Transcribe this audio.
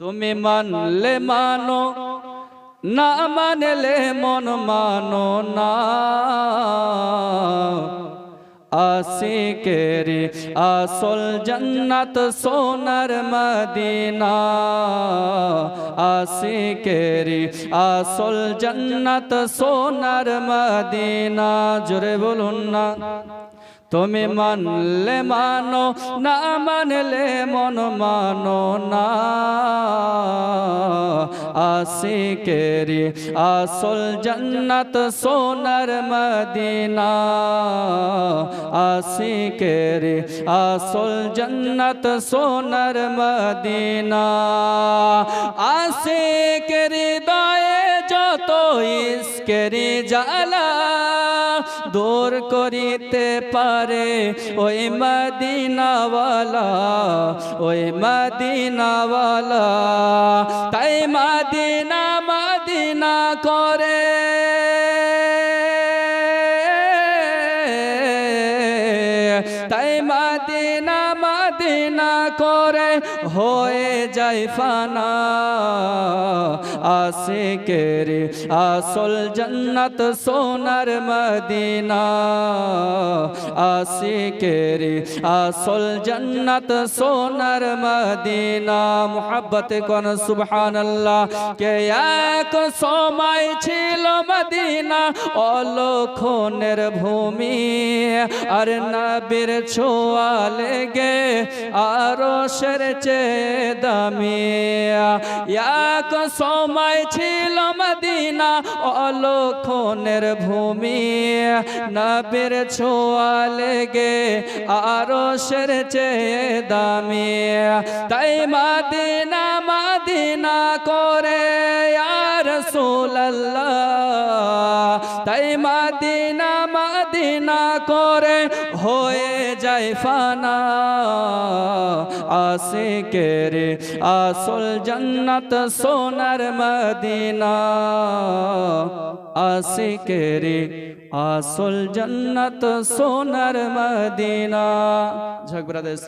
তুমি মানলে মানো, না মানলে মন মানো না। আশিকেরি আসল জন্নত সোনার মদিনা। আশিকেরি আসল জন্নত সোনার মদিনা। জোরে বলুন না। তুমি মানলে মানো, না মানলে মন মানো না। আশিকেরি আসল জন্নত সোনার মদিনা। আশিকেরি আসল জন্নত সোনার মদিনা। আশিকেরি ইস্কেরি জালা দূর করিতে পারে। ওই মদিনাওয়ালা ওই মদিনাওয়ালা তাই মদিনা মদিনা করে। তাই মদিনা মদিনা করে হয়ে যায় ফানা। আশিকেরি আসল জন্নত সোনার মদিনা। আসে আশিকেরি আসল জন্নত সোনার মদিনা। মোহাব্বত কোন, সুবহানাল্লাহ। কে এক সময় ছিল মদিনা অলক্ষণের ভূমি। আর নবীর ছোঁয়া লেগে আরও সের চেয়ে দামি। এক সময় ছিল মদিনা অলক্ষণের ভূমি। নবীর ছোঁয়া লেগে আরও সের চেয়ে দামি। তাই মদিনা মদিনা করে আর সুল্লাহ তাই মদিনা করে হয়ে যায় ফানা। আসে কে রে আসল জন্নত সোনার মদিনা। আসে কে রে আসল জন্নত সোনার মদিনা। ঝগড়া ইসলাম